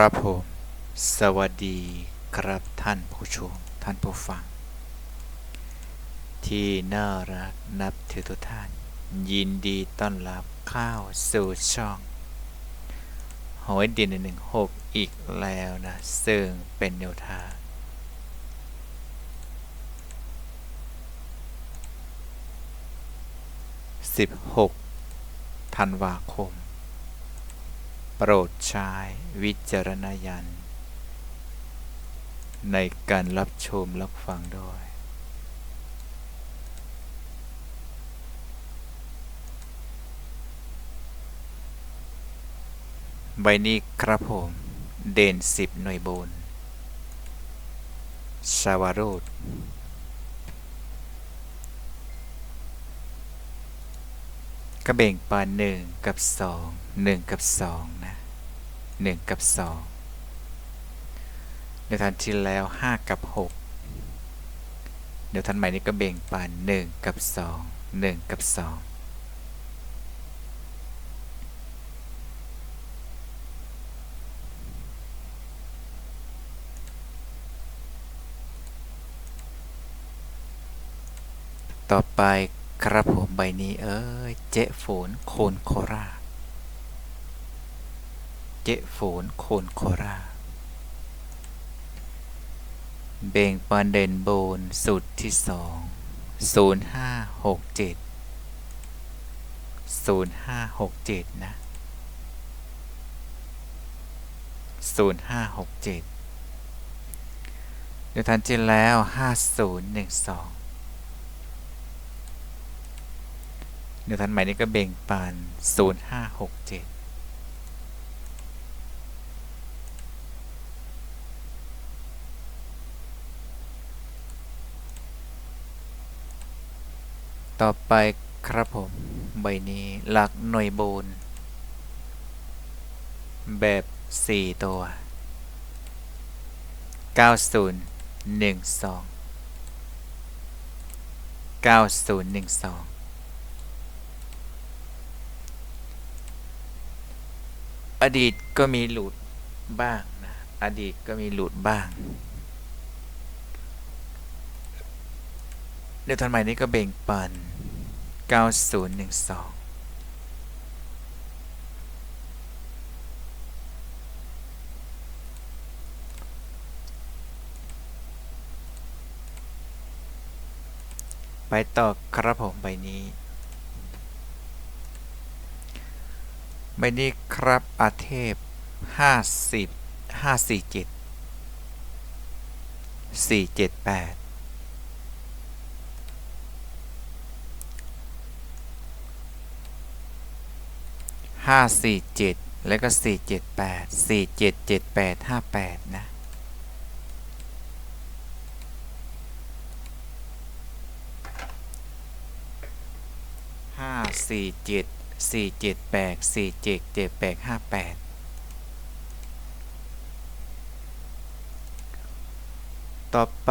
ครับผม สวัสดีครับท่านผู้ชม ท่านผู้ฟัง ที่น่ารักนับถือทุกท่าน ยินดีต้อนรับเข้าสู่ช่องหอยดินหนึ่งหกอีกแล้วนะ ซึ่งเป็นแนวทาง16ธันวาคม โปรดใช้วิจารณญาณในการรับชมรับฟังด้วยใบนี้ครับผม เด่นสิบหน่วยบนชาวารูด ก็แบ่งปันหนึ่งกับสองหนึ่งกับสองนะหนึ่งกับสองเดี๋ยวทันที่แล้วห้ากับหกเดี๋ยวทันใหม่นี้ก็แบ่งปันหนึ่งกับสองหนึ่งกับสองต่อไป ครับผมใบนี้เอ้ยเจ๊ฝนโคนโคราเจ๊ฝนโคนโคราเบ่งปันเด่นโบนสุดที่สองศูนย์ห้าหกเจ็ดศูนย์ห้าหกเจ็ดนะศูนย์ห้าหกเจ็ดเดี๋ยวทันทีแล้วห้าศูนย์หนึ่งสอง เดี๋ยวทันใหม่นี้ก็เบ่งปาน 0567ต่อไปครับผม ใบนี้หลักหน่วยโบนแบบ 4 ตัว 9012 9012 อดีตก็มีหลุดบ้างนะอดีตก็มีหลุดบ้าง เดี๋ยวทันใหม่นี้ก็เบ่งปัน 9012ไปต่อครับผมใบนี้ ใบนี้ครับอาเทพห้าสิบห้าสี่เจ็ดสี่เจ็ดแปดห้าสี่เจ็ดแล้วก็สี่เจ็ดแปดสี่เจ็ดเจ็ดแปดห้าแปดนะห้าสี่เจ็ด สี่เจ็ดแปดสี่เจ็ดเจ็ดแปดห้าแปดต่อไป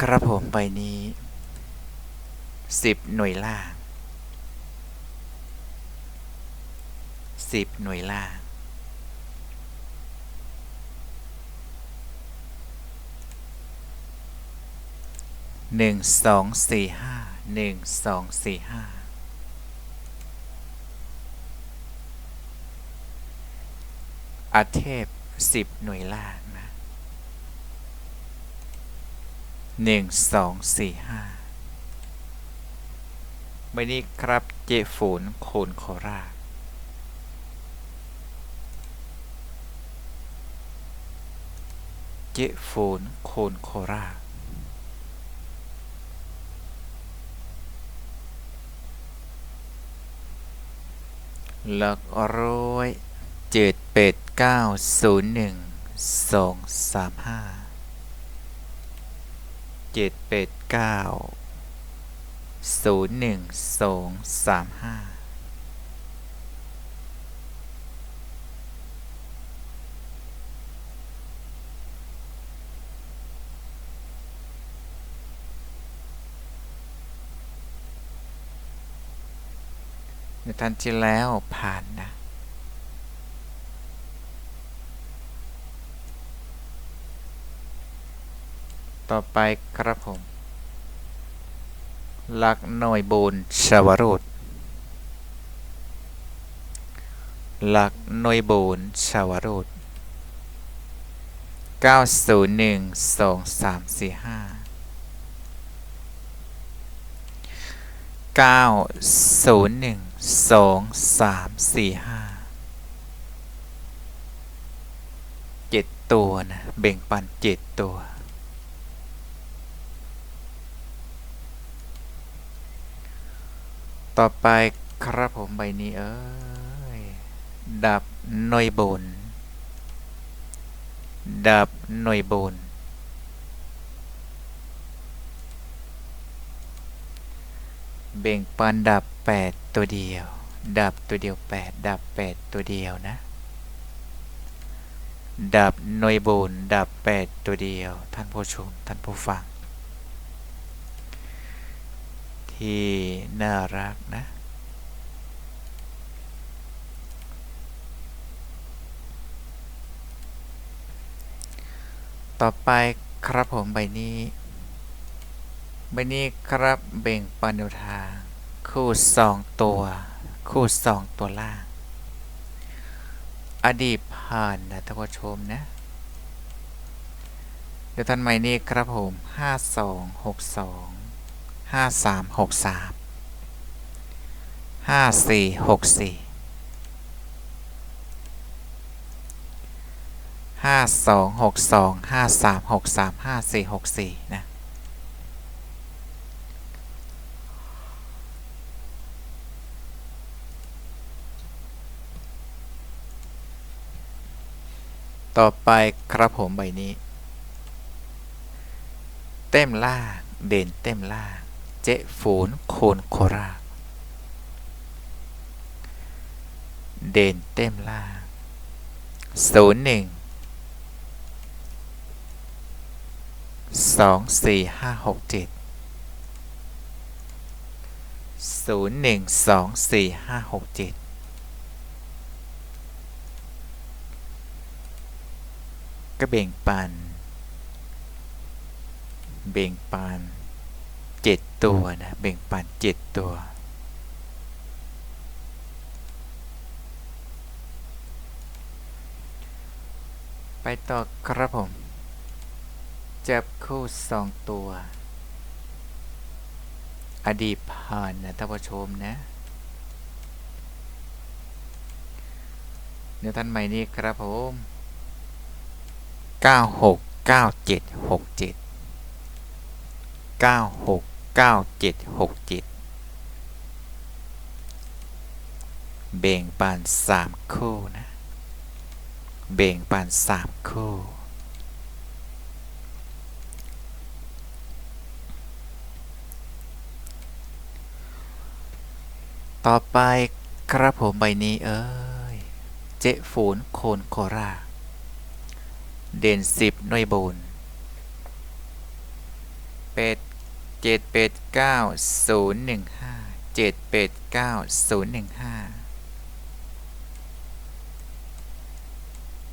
ครับผมใบนี้สิบหน่วยล่างสิบหน่วยล่างหนึ่งสองสี่ห้าหนึ่งสองสี่ห้า อาเทพสิบหน่วยล่างนะหนึ่งสองสี่ห้าไม่นี้ครับเจฝูนโคนโคราชเจฝูนโคนโคราชหลักร้อยเจ็ดเป็ด เก้าศูนย์หนึ่งสองสามห้าเจ็ดเป็ดเก้าศูนย์หนึ่งสองสามห้าในทันที่แล้วผ่านนะ ต่อไปครับผม หลักหน่วยบูนชวโรดหลักหน่วยบูนชวโรด901 2345 901 2345เจ็ดตัวนะเบ่งปันเจ็ดตัว ต่อไปครับผมใบนี้เอ้ยดับหน่วยบนดับหน่วยบนเบ่งปันดับ 8 ตัวเดียว ดับตัวเดียว 8 ดับ 8 ตัวเดียวนะ ดับหน่วยบนดับ 8 ตัวเดียว ท่านผู้ชม ท่านผู้ฟัง ที่น่ารักนะ ต่อไปครับผมใบนี้ ใบนี้ครับเบ่งปันแนวทาง คู่สองตัว คู่สองตัวล่าง อดีตผ่านนะท่านผู้ชมนะเดี๋ยวท่านใหม่นี้ครับผมห้าสอง ห้าสามหกสามห้าสี่หกสี่ห้าสองหกสองห้าสามหกสามห้าสี่หกสี่นะต่อไปครับผมใบนี้ เต็มล่างเด่นเต็มล่าง จ๊ฝูนโคนโคราเด่นเต็มล่างศูนย์หนึ่งสองสี่ห้าหกเจ็ดศูนย์หนึ่งสองสี่ห้าหกเจ็ดก็เบ่งปัน เบ่งปัน ตัวนะเบ่งปันเจ็ดตัวไปต่อครับผม จับคู่สองตัว อดีตผ่านนะท่านผู้ชมนะเดี๋ยวท่านใหม่นี้ครับผม 96 97 67 96 97 67เบ่งปานสามคู่นะ เบ่งปานสามคู่ต่อไปครับผมใบนี้เอ้ย เจ๊ฝูนโคนโครา เด่นสิบหน่วยบนเป็ด เจ็ดเป็ดเก้าศูนย์หนึ่งห้าเจ็ดเป็ดเก้าศูนย์หนึ่งห้า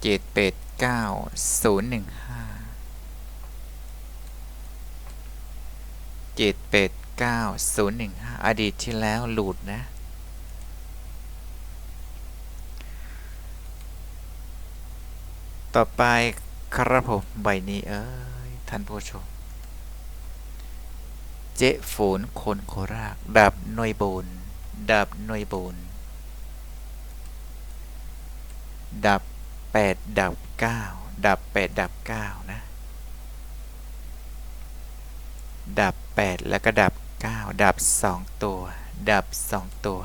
เจ็ดเป็ดเก้าศูนย์หนึ่งห้าเจ็ดเป็ดเก้าศูนย์หนึ่งห้าอดีตที่แล้วหลุดนะต่อไปครับผมใบนี้เอ้ยท่านผู้ชม เจ๊ฝนคนโคราชดับหน่วยบนดับหน่วยบนดับแปดดับเก้าดับแปดดับเก้านะ ดับแปดแล้วก็ดับเก้าดับสองตัว ดับสองตัว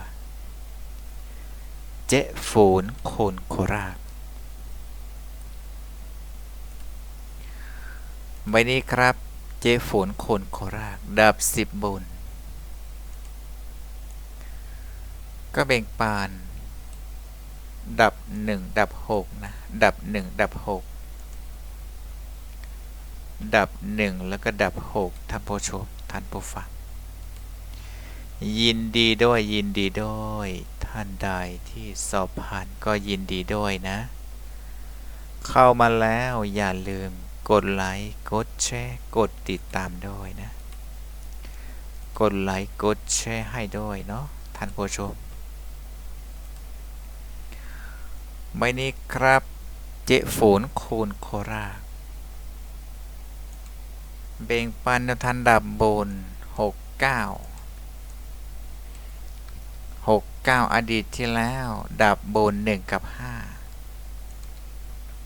เจ๊ฝนคนโคราชใบนี้ครับ เจฝนคนโคราชดับสิบบน ก็เบ่งปาน ดับหนึ่งดับหกนะ ดับหนึ่งดับหกดับหนึ่งแล้วก็ดับหกท่านผู้ชมท่านผู้ฟังยินดีด้วยยินดีด้วย ท่านใดที่สอบผ่านก็ยินดีด้วยนะ เข้ามาแล้วอย่าลืม กดไลค์ กดแชร์ กดติดตามด้วยนะ กดไลค์ กดแชร์ให้ด้วยเนาะ ท่านผู้ชมใบนี้ครับ เจฝนคูณโคราเบ่งปันทันดับบนหกเก้าหกเก้าอดีตที่แล้ว ดับบนหนึ่งกับห้า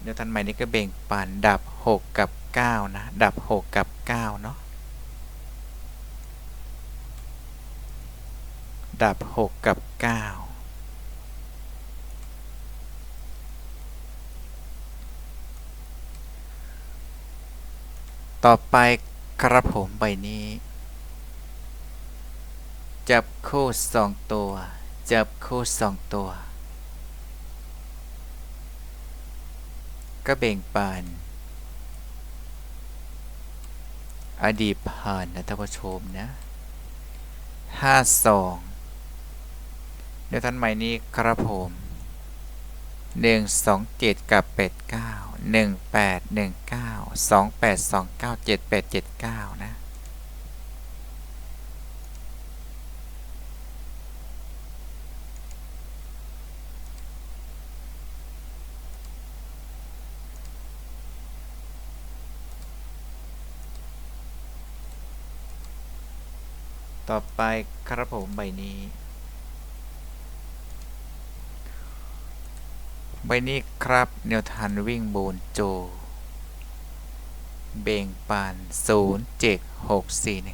เดี๋ยวทันใหม่นี้ก็เบ่งปันดับ หกกับเก้านะ ดับหกกับเก้าเนาะดับหกกับเก้าต่อไปกระผมใบนี้ จับคู่สองตัว จับคู่สองตัว ก็เบ่งปาน อดีตผ่านนะท่านผู้ชมนะห้าสองเดี๋ยวท่านใหม่นี้ครับผมหนึ่งสองเจ็ดกับแปดเก้าหนึ่งแปดหนึ่งเก้าสองแปดสองเก้าเจ็ดแปดเจ็ดเก้านะ ต่อไปครับผมใบนี้ ใบนี้ครับแนวทานวิ่งโบนโจ เบ่งปาน0 7 6 4 1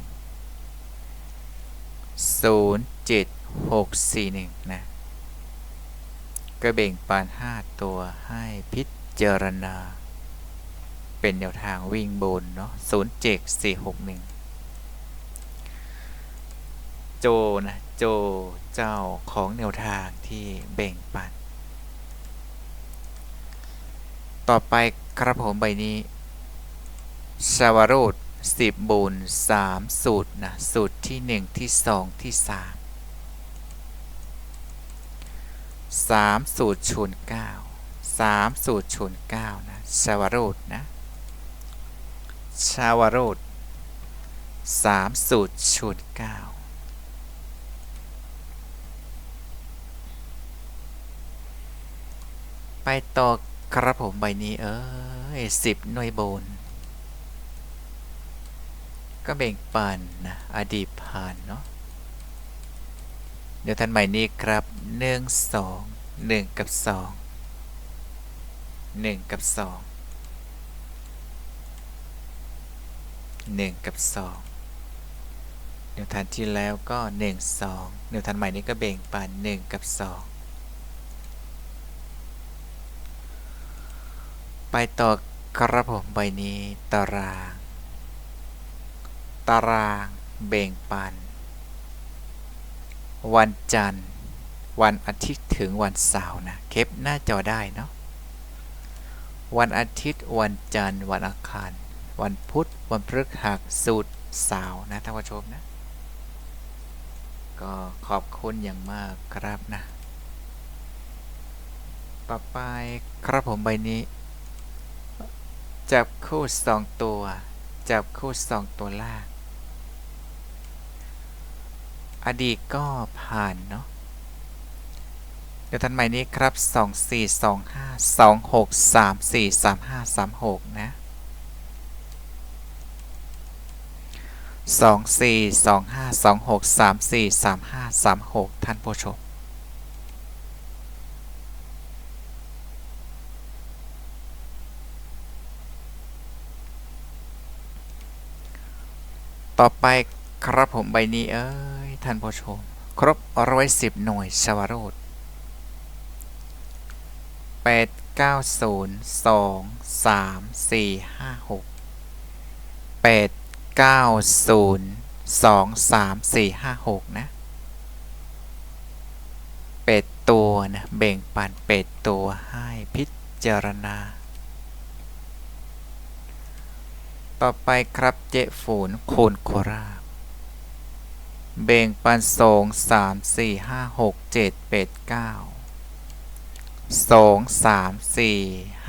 0 7 6 4 1 นะก็เบ่งปาน 5 ตัวให้พิจารณา เป็นแนวทางวิ่งบนเนาะ0 7 4 6 1 โจนะโจเจ้าของแนวทางที่เบ่งปัน ต่อไปกระผมใบนี้ชาวโรดสิบบูนสามสูตรนะสูตรที่หนึ่งที่สองที่สามสามสูตรชนเก้าสามสูตรชนเก้านะชาวโรดนะชาวโรดสามสูตรชนเก้า ไปต่อกระผมใบนี้ เอ้ยสิบหน่วยโบน ก็แบ่งปันนะอดีตผ่านเนาะเดี๋ยวท่านใหม่นี้ครับหนึ่งสองหนึ่งกับสองหนึ่งกับสองหนึ่งกับสองเดี๋ยวทันที่แล้วก็หนึ่งสองเดี๋ยวทันใหม่นี้ก็แบ่งปันหนึ่งกับสอง ไปต่อกระผมใบนี้ตาราง ตารางเบ่งปัน วันจันทร์ วันอาทิตย์ถึงวันเสาร์นะเก็บหน้าจอได้เนาะวันอาทิตย์วันจันทร์ วันอังคาร วันพุธวันพฤหัสสุดเสาร์นะท่านผู้ชมนะ ก็ขอบคุณอย่างมากครับนะ ต่อไปครับผมใบนี้ จับคู่สองตัว จับคู่สองตัวล่าง อดีตก็ผ่านเนาะเดี๋ยวทันใหม่นี้ครับ 2 4 2 5 2 6 3 4 3 5 3 6 นะ 2 4 2 5 2 6 3 4 3 5 3 6 ท่านผู้ชม ต่อไปครับผมใบนี้เอ้ยท่านผู้ชม ครบร้อยสิบหน่วยชวโรดแปดเก้าศูนย์สองสามสี่ห้าหกแปดเก้าศูนย์สองสามสี่ห้าหกนะเป็ดตัวนะเบ่งปันเป็ดตัวให้พิจารณา ต่อไปครับเจ๊ฝูนโคนโคราบเบ่งปันสองสามสี่ห้าหกเจ็ดแปดเก้าสองสามสี่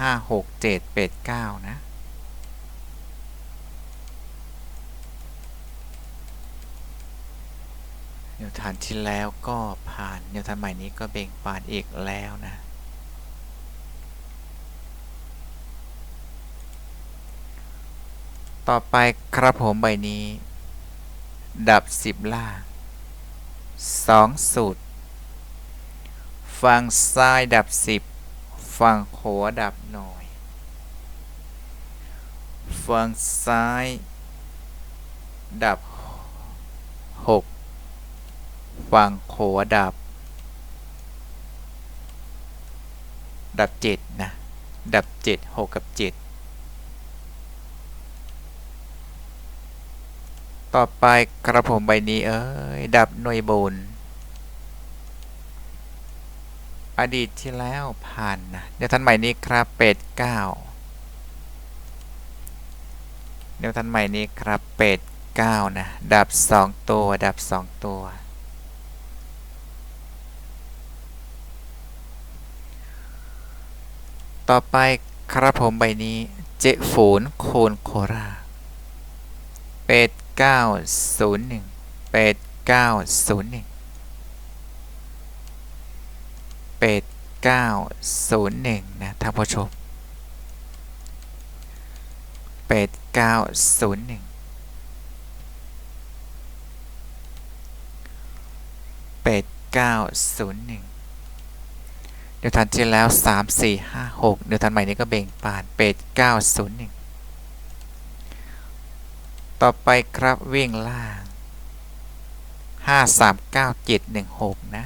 ห้าหกเจ็ดแปดเก้านะแนวทานที่แล้วก็ผ่านแนวทานใหม่นี้ก็เบ่งปานอีกแล้วนะ ต่อไปครับผมใบนี้ ดับสิบล่างสองสูตร ฝั่งซ้ายดับสิบฝั่งขวาดับหน่อย ฝั่งซ้าย ดับหกฝั่งขวาดับ ดับเจ็ดนะ ดับเจ็ดหกกับเจ็ด ต่อไปกระผมใบนี้เอ้ยดับหน่วยบนอดีตที่แล้วผ่านนะเดี๋ยวทันใหม่นี้ครับเป็ดเก้าเดี๋ยวทันใหม่นี้ครับเป็ดเก้านะดับสองตัวดับสองตัวต่อไปครับผมใบนี้เจฝูนโคนโคราเป็ด เก้าศูนย์หนึ่งเป็ดเก้าศูนย์หนึ่งเป็ดเก้าศูนย์หนึ่งนะท่านผู้ชมเป็ดเก้าศูนย์หนึ่งเป็ดเก้าศูนย์หนึ่งเดี๋ยวทันที่แล้วสามสี่ห้าหกเดี๋ยวทันใหม่นี้ก็เบ่งปานเป็ดเก้าศูนย์หนึ่ง ต่อไปครับวิ่งล่างห้าสามเก้าเจ็ดหนึ่งหกนะ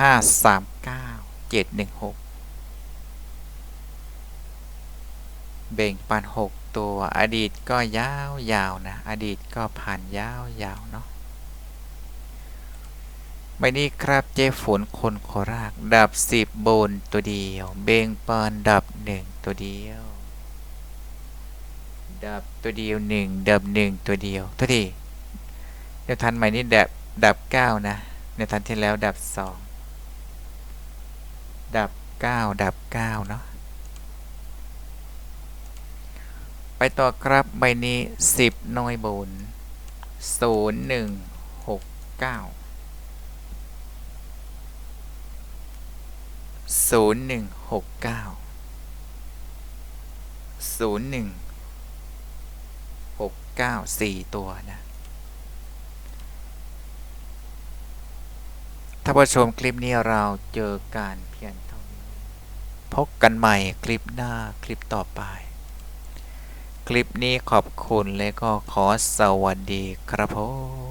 ห้าสามเก้าเจ็ดหนึ่งหกเบ่งปันหกตัว อดีตก็ยาวยาวนะ อดีตก็ผ่านยาวยาวเนาะใบนี้ครับเจฝนคนโคราชดับสิบบนตัวเดียว เบ่งปันดับหนึ่งตัวเดียว ดับตัวเดียวหนึ่งดับหนึ่งตัวเดียวตัวทีเดี๋ยวทันใหม่นี้ดับดับเก้านะในทันที่แล้วดับสองดับเก้าดับเก้าเนาะไปต่อครับใบนี้สิบน้อยบนศูนย์หนึ่งหกเก้าศูนย์หนึ่งหกเก้าศูนย์หนึ่ง หกเก้าสี่ตัวนะ ถ้าผู้ชมคลิปนี้เราเจอการเพียนเท่านี้ พบกันใหม่คลิปหน้าคลิปต่อไป คลิปนี้ขอบคุณและก็ขอสวัสดีครับผม